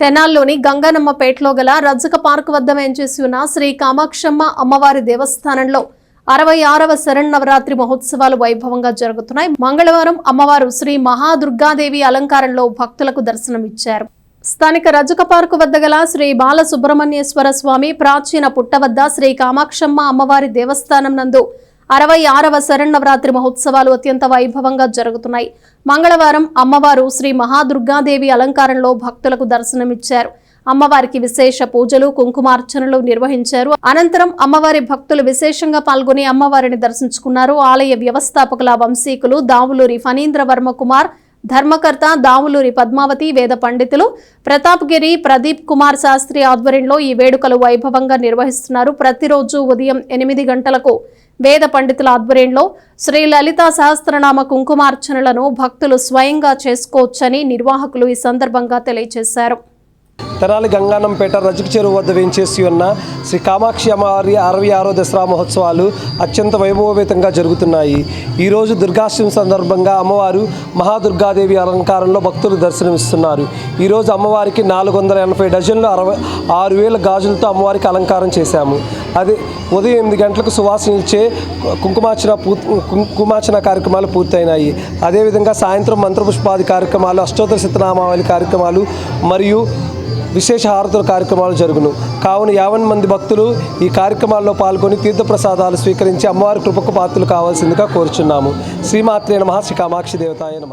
తెనాల్లోని గంగానమ్మపేటలో గల రజ్జక పార్క్ వద్ద వేంచేసి ఉన్న శ్రీ కామాక్షమ్మ అమ్మవారి దేవస్థానంలో అరవై ఆరవ శరణవరాత్రి మహోత్సవాలు వైభవంగా జరుగుతున్నాయి. మంగళవారం అమ్మవారు శ్రీ మహాదుర్గాదేవి అలంకారంలో భక్తులకు దర్శనమిచ్చారు. స్థానిక రజక పార్కు వద్ద గల శ్రీ బాల సుబ్రహ్మణ్యేశ్వర స్వామి ప్రాచీన పుట్ట వద్ద శ్రీ కామాక్షమ్మ అమ్మవారి దేవస్థానం నందు అరవై ఆరవ శరణవరాత్రి మహోత్సవాలు అత్యంత వైభవంగా జరుగుతున్నాయి. మంగళవారం అమ్మవారు శ్రీ మహాదుర్గాదేవి అలంకారంలో భక్తులకు దర్శనమిచ్చారు. అమ్మవారికి విశేష పూజలు కుంకుమార్చనలు నిర్వహించారు. అనంతరం అమ్మవారి భక్తులు విశేషంగా పాల్గొని అమ్మవారిని దర్శించుకున్నారు. ఆలయ వ్యవస్థాపకుల వంశీకులు దావులూరి ఫణీంద్ర వర్మ కుమార్ ధర్మకర్త దావులూరి పద్మావతి వేద పండితులు ప్రతాప్గిరి ప్రదీప్ కుమార్ శాస్త్రి ఆధ్వర్యంలో ఈ వేడుకలు వైభవంగా నిర్వహిస్తున్నారు. ప్రతిరోజు ఉదయం ఎనిమిది గంటలకు వేద పండితుల ఆధ్వర్యంలో శ్రీ లలితా సహస్రనామ కుంకుమార్చనలను భక్తులు స్వయంగా చేసుకోవచ్చని నిర్వాహకులు ఈ సందర్భంగా తెలియజేశారు. తెనాలి గంగానంపేట రజక చెరువు వద్ద వేయించేసి ఉన్న శ్రీ కామాక్షి అమ్మవారి అరవై ఆరో దసరా మహోత్సవాలు అత్యంత వైభవవేతంగా జరుగుతున్నాయి. ఈరోజు దుర్గాష్టమి సందర్భంగా అమ్మవారు మహాదుర్గాదేవి అలంకారంలో భక్తులు దర్శనమిస్తున్నారు. ఈరోజు అమ్మవారికి నాలుగు వందల ఎనభై డజన్లు అరవై ఆరు వేల గాజులతో అమ్మవారికి అలంకారం చేశాము. అది ఉదయం ఎనిమిది గంటలకు సువాసన ఇచ్చే కుంకుమార్చన పూ కుంకుమార్చన కార్యక్రమాలు పూర్తయినాయి. అదేవిధంగా సాయంత్రం మంత్రపుష్పాది కార్యక్రమాలు అష్టోత్తర శతనామావళి కార్యక్రమాలు మరియు విశేష హారతుల కార్యక్రమాలు జరుగును. కావున యావన్ మంది భక్తులు ఈ కార్యక్రమాల్లో పాల్గొని తీర్థప్రసాదాలు స్వీకరించి అమ్మవారి కృపకు పాత్రలు కావాల్సిందిగా కోరుచున్నాము. శ్రీమాత్రే నమ శ్రీ కామాక్షి దేవతాయ నమ.